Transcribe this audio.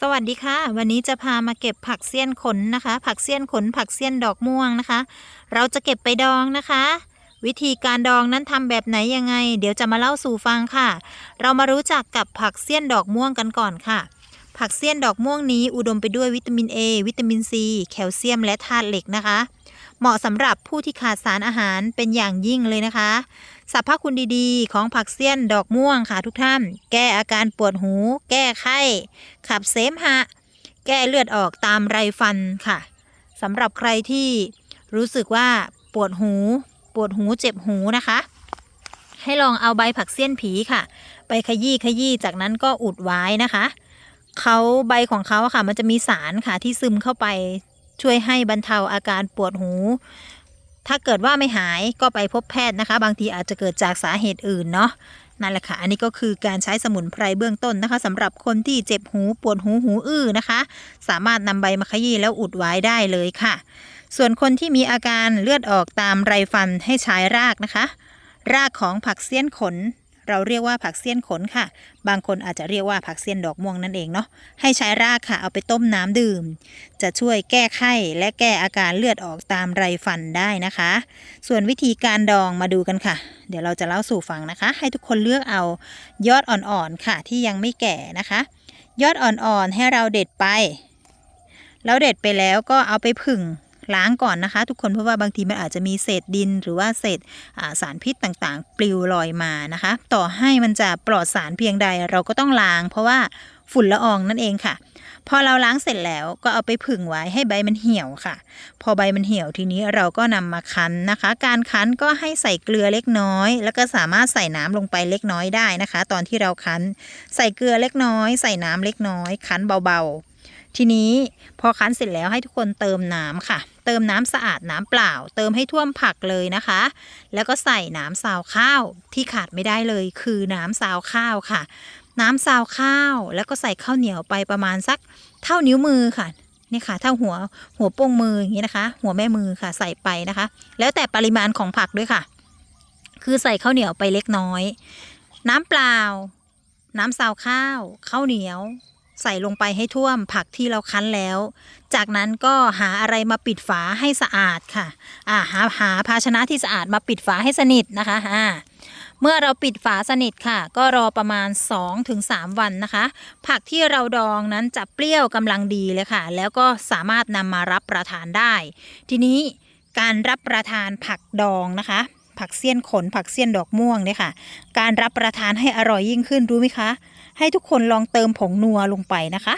สวัสดีค่ะ วันนี้จะพามาเก็บผักเสี้ยนขนนะคะ ผักเสี้ยนขน ผักเสี้ยนดอกม่วงนะคะ เราจะเก็บไปดองนะคะ วิธีการดองนั้นทำแบบไหนยังไง เดี๋ยวจะมาเล่าสู่ฟังค่ะ เรามารู้จักกับผักเสี้ยนดอกม่วงกันก่อนค่ะ ผักเสี้ยนดอกม่วงนี้อุดมไปด้วยวิตามิน A วิตามิน C แคลเซียมและธาตุเหล็กนะคะ เหมาะสำหรับผู้ที่ขาดสารอาหารเป็นอย่างยิ่งเลยนะคะสรรพคุณดีๆ ของผักเสี้ยนดอกม่วงค่ะทุกท่าน แก้อาการปวดหู แก้ไข้ ขับเสมหะ แก้เลือดออกตามไรฟันค่ะสำหรับใครที่รู้สึกว่าปวดหู ปวดหูเจ็บหูนะคะ ให้ลองเอาใบผักเสี้ยนผีค่ะ ไปขยี้ขยี้จากนั้นก็อุดไว้นะคะเขาใบของเขาค่ะมันจะมีสารค่ะที่ซึมเข้าไป ช่วยให้บรรเทาอาการปวดหู ถ้าเกิดว่าไม่หายก็ไปพบแพทย์นะคะ บางทีอาจจะเกิดจากสาเหตุอื่นเนาะนั่นแหละค่ะ อันนี้ก็คือการใช้สมุนไพรเบื้องต้นนะคะสำหรับคนที่เจ็บหูปวดหูหูอื้อนะคะ สามารถนำใบมาขยี้แล้วอุดไว้ได้เลยค่ะ ส่วนคนที่มีอาการเลือดออกตามไรฟันให้ใช้รากนะคะ รากของผักเสี้ยนขน เราเรียกว่าผักเสี้ยนขนค่ะ บางคนอาจจะเรียกว่าผักเสี้ยนดอกม่วงนั่นเองเนาะให้ใช้รากค่ะเอาไปต้มน้ำดื่ม จะช่วยแก้ไข้และแก้อาการเลือดออกตามไรฟันได้นะคะ ส่วนวิธีการดองมาดูกันค่ะ เดี๋ยวเราจะเล่าสู่ฟังนะคะ ให้ทุกคนเลือกเอายอดอ่อนๆค่ะ ที่ยังไม่แก่นะคะ ยอดอ่อนๆให้เราเด็ดไป แล้วเด็ดไปแล้วก็เอาไปผึ่ง ล้างก่อนนะคะ ทุกคนเพราะว่าบางทีมันอาจจะมีเศษดินหรือว่าเศษาสารพิษต่างๆ ปลิวลอยมานะคะ ต่อให้มันจะปลอดสารเพียงใดเราก็ต้องล้าง เพราะว่าฝุ่นละอองนั่นเองค่ะ พอเราล้างเสร็จแล้วก็เอาไปผึ่งไว้ให้ใบมันเหี่ยวค่ะ พอใบมันเหี่ยวทีนี้เราก็นำมาคั้นนะคะ การคั้นก็ให้ใส่เกลือเล็กน้อย แล้วก็สามารถใส่น้ำลงไปเล็กน้อยได้นะคะ ตอนที่เราคั้น ใส่เกลือเล็กน้อย ใส่น้ำเล็กน้อย คั้นเบาๆ ทีนี้พอคั้นเสร็จแล้วให้ทุกคนเติมน้ำค่ะ เติมน้ำสะอาดน้ำเปล่า เติมให้ท่วมผักเลยนะคะ แล้วก็ใส่น้ำซาวข้าวที่ขาดไม่ได้เลย คือน้ำซาวข้าวค่ะ น้ำซาวข้าว แล้วก็ใส่ข้าวเหนียวไปประมาณสักเท่านิ้วมือค่ะนี่ค่ะเท่าหัวหัวโป้งมืออย่างนี้นะคะ หัวแม่มือค่ะใส่ไปนะคะ แล้วแต่ปริมาณของผักด้วยค่ะ คือใส่ข้าวเหนียวไปเล็กน้อย น้ำเปล่า น้ำซาวข้าวข้าวเหนียว ใส่ลงไปให้ท่วมผักที่เราคั้นแล้ว จากนั้นก็หาอะไรมาปิดฝาให้สะอาดค่ะ อ่าหาหาภาชนะที่สะอาดมาปิดฝาให้สนิทนะคะอ่าเมื่อเราปิดฝาสนิทค่ะ ก็รอประมาณ 2-3 วันนะคะ ผักที่เราดองนั้นจะเปรี้ยวกำลังดีเลยค่ะ แล้วก็สามารถนำมารับประทานได้ ทีนี้การรับประทานผักดองนะคะผักเสี้ยนขนผักเสี้ยนดอกม่วงเนี่ยค่ะ การรับประทานให้อร่อยยิ่งขึ้นรู้ไหมคะ ให้ทุกคนลองเติมผงนัวลงไปนะคะ